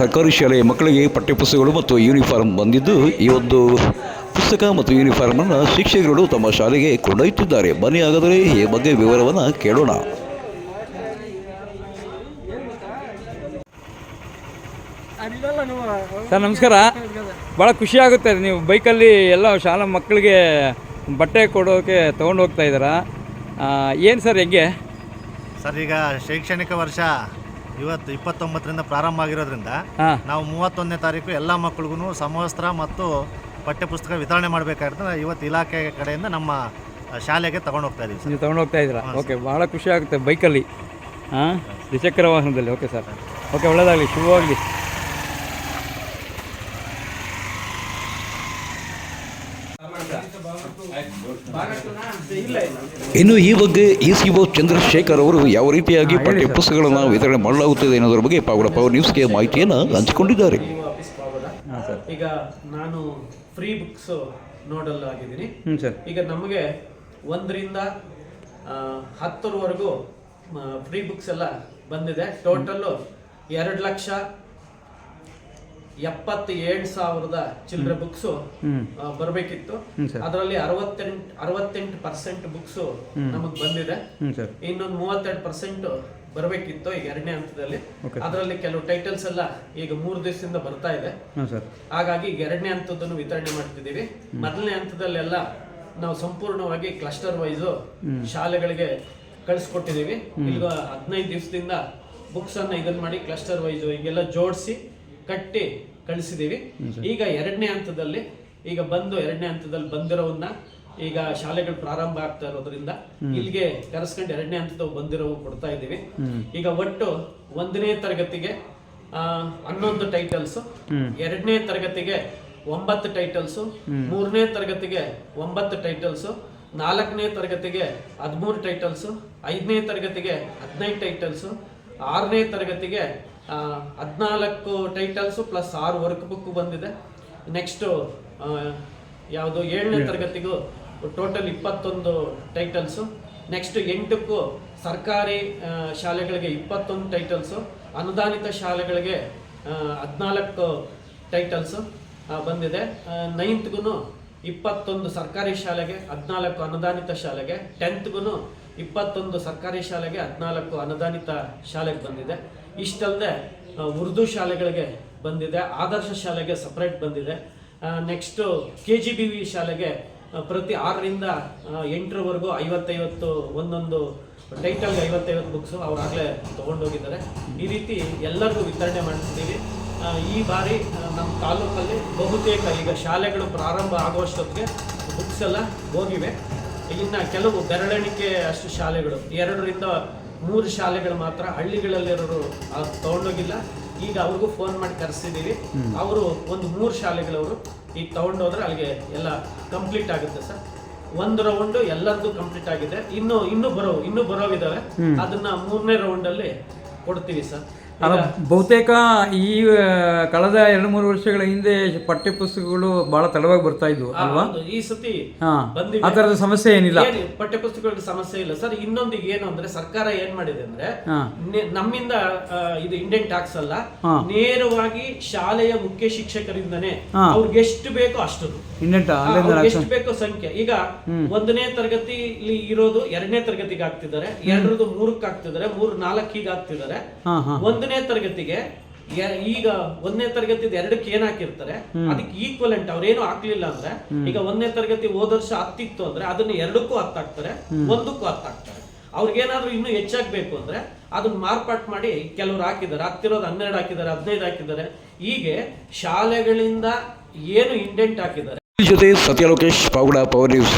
ಸರ್ಕಾರಿ ಶಾಲೆಯ ಮಕ್ಕಳಿಗೆ ಪಠ್ಯಪುಸ್ತಕಗಳು ಮತ್ತು ಯೂನಿಫಾರ್ಮ್ ಬಂದಿದ್ದು ಈ ಒಂದು ಪುಸ್ತಕ ಮತ್ತು ಯೂನಿಫಾರ್ಮನ್ನು ಶಿಕ್ಷಕರು ತಮ್ಮ ಶಾಲೆಗೆ ಕೊಂಡೊಯ್ಯುತ್ತಿದ್ದಾರೆ. ಬನ್ನಿ ಹಾಗಾದರೆ ಈ ಬಗ್ಗೆ ವಿವರವನ್ನು ಕೇಳೋಣ. ಸರ್ ನಮಸ್ಕಾರ. ಭಾಳ ಖುಷಿ ಆಗುತ್ತೆ ನೀವು ಬೈಕಲ್ಲಿ ಎಲ್ಲ ಶಾಲಾ ಮಕ್ಕಳಿಗೆ ಬಟ್ಟೆ ಕೊಡೋಕೆ ತೊಗೊಂಡು ಹೋಗ್ತಾ ಇದ್ದೀರಾ? ಏನು ಸರ್ ಹೆಂಗೆ? ಸರ್ ಈಗ ಶೈಕ್ಷಣಿಕ ವರ್ಷ. ಇವತ್ತು ಇಪ್ಪತ್ತೊಂಬತ್ತರಿಂದ ಪ್ರಾರಂಭ ಆಗಿರೋದ್ರಿಂದ ಹಾಂ. ನಾವು ಮೂವತ್ತೊಂದನೇ ತಾರೀಕು ಎಲ್ಲ ಮಕ್ಕಳಿಗೂ ಸಮವಸ್ತ್ರ ಮತ್ತು ಪಠ್ಯಪುಸ್ತಕ ವಿತರಣೆ ಮಾಡಬೇಕಾಗಿರ್ತದೆ. ಇವತ್ತು ಇಲಾಖೆ ಕಡೆಯಿಂದ ನಮ್ಮ ಶಾಲೆಗೆ ತಗೊಂಡು ಹೋಗ್ತಾ ಇದೀವಿ ಸರ್. ನೀವು ತೊಗೊಂಡು ಹೋಗ್ತಾ ಇದ್ದೀರಾ? ಓಕೆ ಭಾಳ ಖುಷಿ ಆಗುತ್ತೆ ಬೈಕಲ್ಲಿ. ಹಾಂ ದ್ವಿಚಕ್ರ ವಾಹನದಲ್ಲಿ. Okay sir. ಓಕೆ ಒಳ್ಳೆಯದಾಗಲಿ ಶುಭವಾಗಲಿ. ಇನ್ನು ಈ ಬಗ್ಗೆ ಇ ಸಿ ಒ ಚಂದ್ರಶೇಖರ್ ಅವರು ಯಾವ ರೀತಿಯಾಗಿ ಪಠ್ಯಪುಸ್ತಕಗಳನ್ನು ವಿತರಣೆ ಮಾಡಲಾಗುತ್ತದೆ ಅನ್ನೋದ್ರ ಬಗ್ಗೆ ಪಾವಡ ಪವರ್ ನ್ಯೂಸ್ಗೆ ಮಾಹಿತಿಯನ್ನು ಹಂಚಿಕೊಂಡಿದ್ದಾರೆ. ಈಗ ನಾನು ಫ್ರೀ ಬುಕ್ಸ್ ನೋಡಲ್ ಆಗಿದ್ದೀನಿ. ಹ್ಞೂ ಸರ್. ಈಗ ನಮಗೆ ಒಂದರಿಂದ ಹತ್ತರವರೆಗೂ ಫ್ರೀ ಬುಕ್ಸ್ ಎಲ್ಲ ಬಂದಿದೆ. ಟೋಟಲ್ಲು ಎರಡು ಲಕ್ಷ ಎಪ್ಪತ್ತೇಳು ಸಾವಿರದ ಚಿಲ್ಲರೆ ಬುಕ್ಸ್ ಬರಬೇಕಿತ್ತು. ಅದರಲ್ಲಿ ಅರವತ್ತೆಂಟು ಅರವತ್ತೆಂಟು ಪರ್ಸೆಂಟ್ ಬುಕ್ಸ್ ನಮಗ್ ಬಂದಿದೆ. ಇನ್ನೊಂದು ಮೂವತ್ತೆರಡು ಪರ್ಸೆಂಟ್ ಬರಬೇಕಿತ್ತು ಈಗ ಎರಡನೇ ಹಂತದಲ್ಲಿ. ಅದರಲ್ಲಿ ಕೆಲವು ಟೈಟಲ್ಸ್ ಎಲ್ಲ ಈಗ ಮೂರು ದಿವಸದಿಂದ ಬರ್ತಾ ಇದೆ. ಹಾಗಾಗಿ ಈಗ ಎರಡನೇ ಹಂತದನ್ನು ವಿತರಣೆ ಮಾಡ್ತಿದ್ದೀವಿ. ಮೊದಲನೇ ಹಂತದಲ್ಲೆಲ್ಲ ನಾವು ಸಂಪೂರ್ಣವಾಗಿ ಕ್ಲಸ್ಟರ್ ವೈಸ್ ಶಾಲೆಗಳಿಗೆ ಕಳಿಸ್ಕೊಟ್ಟಿದ್ದೀವಿ. ಈಗ ಹದಿನೈದು ದಿವಸದಿಂದ ಬುಕ್ಸ್ ಅನ್ನ ಇದನ್ನ ಮಾಡಿ ಕ್ಲಸ್ಟರ್ ವೈಸ್ ಈಗೆಲ್ಲ ಜೋಡಿಸಿ ಕಟ್ಟಿ ಕಳಿಸಿದ್ದೀವಿ ಈಗ ಎರಡನೇ ಹಂತದಲ್ಲಿ ಈಗ ಬಂದು ಎರಡನೇ ಹಂತದಲ್ಲಿ ಬಂದಿರೋವನ್ನ ಈಗ ಶಾಲೆಗಳು ಪ್ರಾರಂಭ ಆಗ್ತಾ ಇರೋದ್ರಿಂದ ಇಲ್ಲಿಗೆ ಕರೆಸ್ಕೊಂಡು ಎರಡನೇ ಹಂತದವು ಬಂದಿರೋ ಕೊಡ್ತಾ ಇದ್ದೀವಿ. ಈಗ ಒಟ್ಟು ಒಂದನೇ ತರಗತಿಗೆ ಆ, ಹನ್ನೊಂದು ಟೈಟಲ್ಸ್ ಎರಡನೇ ತರಗತಿಗೆ ಒಂಬತ್ತು ಟೈಟಲ್ಸ್ ಮೂರನೇ ತರಗತಿಗೆ ಒಂಬತ್ತು ಟೈಟಲ್ಸ್ ನಾಲ್ಕನೇ ತರಗತಿಗೆ ಹದಿಮೂರು ಟೈಟಲ್ಸ್ ಐದನೇ ತರಗತಿಗೆ ಹದಿನೈದು ಟೈಟಲ್ಸ್ ಆರನೇ ತರಗತಿಗೆ ಹದಿನಾಲ್ಕು ಟೈಟಲ್ಸ್ ಪ್ಲಸ್ ಆರು ವರ್ಕ್ ಬುಕ್ ಬಂದಿದೆ. ನೆಕ್ಸ್ಟು ಯಾವುದು ಏಳನೇ ತರಗತಿಗೂ ಟೋಟಲ್ ಇಪ್ಪತ್ತೊಂದು ಟೈಟಲ್ಸು ನೆಕ್ಸ್ಟ್ ಎಂಟಕ್ಕೂ ಸರ್ಕಾರಿ ಶಾಲೆಗಳಿಗೆ ಇಪ್ಪತ್ತೊಂದು ಟೈಟಲ್ಸು ಅನುದಾನಿತ ಶಾಲೆಗಳಿಗೆ ಹದಿನಾಲ್ಕು ಟೈಟಲ್ಸು ಬಂದಿದೆ. ನೈನ್ತ್ಗೂ ಇಪ್ಪತ್ತೊಂದು ಸರ್ಕಾರಿ ಶಾಲೆಗೆ ಹದಿನಾಲ್ಕು ಅನುದಾನಿತ ಶಾಲೆಗೆ ಟೆಂತ್ಗೂ ಇಪ್ಪತ್ತೊಂದು ಸರ್ಕಾರಿ ಶಾಲೆಗೆ ಹದಿನಾಲ್ಕು ಅನುದಾನಿತ ಶಾಲೆಗೆ ಬಂದಿದೆ. ಇಷ್ಟಲ್ಲದೆ ಉರ್ದು ಶಾಲೆಗಳಿಗೆ ಬಂದಿದೆ, ಆದರ್ಶ ಶಾಲೆಗೆ ಸಪ್ರೇಟ್ ಬಂದಿದೆ. Next K G B V ಶಾಲೆಗೆ ಪ್ರತಿ ಆರರಿಂದ ಎಂಟರವರೆಗೂ ಐವತ್ತೈವತ್ತು, ಒಂದೊಂದು ಟೈಟಲ್ ಐವತ್ತೈವತ್ತು ಬುಕ್ಸು ಅವರಾಗಲೇ ತೊಗೊಂಡೋಗಿದ್ದಾರೆ. ಈ ರೀತಿ ಎಲ್ಲರಿಗೂ ವಿತರಣೆ ಮಾಡ್ತಿದ್ದೀವಿ ಈ ಬಾರಿ ನಮ್ಮ ತಾಲೂಕಲ್ಲಿ ಬಹುತೇಕ ಈಗ ಶಾಲೆಗಳು ಪ್ರಾರಂಭ ಆಗುವಷ್ಟೊತ್ತಿಗೆ ಬುಕ್ಸ್ ಎಲ್ಲ ಹೋಗಿವೆ. ಇನ್ನು ಕೆಲವು ಬೆರಳೆಣಿಕೆ ಅಷ್ಟು ಶಾಲೆಗಳು, ಎರಡರಿಂದ ಮೂರು ಶಾಲೆಗಳು ಮಾತ್ರ ಹಳ್ಳಿಗಳಲ್ಲಿರೋರು ತಗೊಂಡೋಗಿಲ್ಲ. ಈಗ ಅವ್ರಿಗೂ ಫೋನ್ ಮಾಡಿ ಕರೆಸಿದ್ದೀವಿ ಅವರು ಒಂದು ಮೂರು ಶಾಲೆಗಳವರು ಈಗ ತಗೊಂಡೋದ್ರೆ ಅಲ್ಲಿಗೆ ಎಲ್ಲ ಕಂಪ್ಲೀಟ್ ಆಗುತ್ತೆ ಸರ್. ಒಂದು ರೌಂಡ್ ಎಲ್ಲರದು ಕಂಪ್ಲೀಟ್ ಆಗಿದೆ. ಇನ್ನು ಇನ್ನು ಬರೋ ಇನ್ನು ಬರೋವಿದಾವೆ. ಅದನ್ನ ಮೂರನೇ ರೌಂಡಲ್ಲಿ ಕೊಡ್ತೀವಿ ಸರ್. ಅಲ್ಲ ಬಹುತೇಕ ಈ ಕಳೆದ ಎರಡು ಮೂರು ವರ್ಷಗಳ ಹಿಂದೆ ಪಠ್ಯ ಪುಸ್ತಕಗಳು ಬಹಳ ತಡವಾಗಿ ಬರ್ತಾ ಇದ್ವು ಅಲ್ವಾ? ಈ ಸತಿ ಆ ತರದ ಸಮಸ್ಯೆ ಏನಿಲ್ಲ. ಪಠ್ಯ ಪುಸ್ತಕಗಳ ಸಮಸ್ಯೆ ಇಲ್ಲ. ಸರ್ ಇನ್ನೊಂದು ಏನು ಅಂದ್ರೆ ಸರ್ಕಾರ ಏನ್ ಮಾಡಿದೆ ಅಂದ್ರೆ ನಮ್ಮಿಂದ ಇದು ಇಂಡಿಯನ್ ಟ್ಯಾಕ್ಸ್ ಅಲ್ಲ ನೇರವಾಗಿ ಶಾಲೆಯ ಮುಖ್ಯ ಶಿಕ್ಷಕರಿಂದನೇ. ಅವ್ರಿಗೆ ಎಷ್ಟು ಬೇಕೋ ಅಷ್ಟು ಎಷ್ಟು ಬೇಕೋ ಸಂಖ್ಯೆ. ಈಗ ಒಂದನೇ ತರಗತಿ ಇರೋದು ಎರಡನೇ ತರಗತಿಗೆ ಆಗ್ತಿದ್ದಾರೆ. ಎರಡರದು ಮೂರಕ್ಕೆ ಆಗ್ತಿದ್ದಾರೆ ಮೂರು ನಾಲ್ಕಿಗೆ ಆಗ್ತಿದ್ದಾರೆ. ಹಾಂ ಒಂದನೇ ತರಗತಿಗೆ ಈಗ ಒಂದನೇ ತರಗತಿ ಎರಡಕ್ಕೆ ಏನ್ ಹಾಕಿರ್ತಾರೆ? ಅದಕ್ಕೆ ಈಕ್ವಲೆಂಟ್ ಅವ್ರೇನು ಹಾಕ್ಲಿಲ್ಲ ಅಂದ್ರೆ ಈಗ ಒಂದನೇ ತರಗತಿ ಹೋದ ವರ್ಷ ಹತ್ತಿತ್ತು ಅಂದ್ರೆ ಅದನ್ನ ಎರಡಕ್ಕೂ ಹತ್ತಾಕ್ತಾರೆ ಒಂದಕ್ಕೂ ಹತ್ತಾಕ್ತಾರೆ. ಅವ್ರಿಗೇನಾದ್ರೂ ಇನ್ನೂ ಹೆಚ್ಚಾಗ್ಬೇಕು ಅಂದ್ರೆ ಅದನ್ನ ಮಾರ್ಪಾಟ್ ಮಾಡಿ ಕೆಲವ್ರು ಹಾಕಿದ್ದಾರೆ ಹತ್ತಿರೋದು ಹನ್ನೆರಡು ಹಾಕಿದ್ದಾರೆ ಹದಿನೈದು ಹಾಕಿದ್ದಾರೆ. ಹೀಗೆ ಶಾಲೆಗಳಿಂದ ಏನು ಇಂಡೆಂಟ್ ಹಾಕಿದ್ದಾರೆ? ಜೊತೆ ಸತ್ಯ ಲೋಕೇಶ್ ಪವರ್ ನ್ಯೂಸ್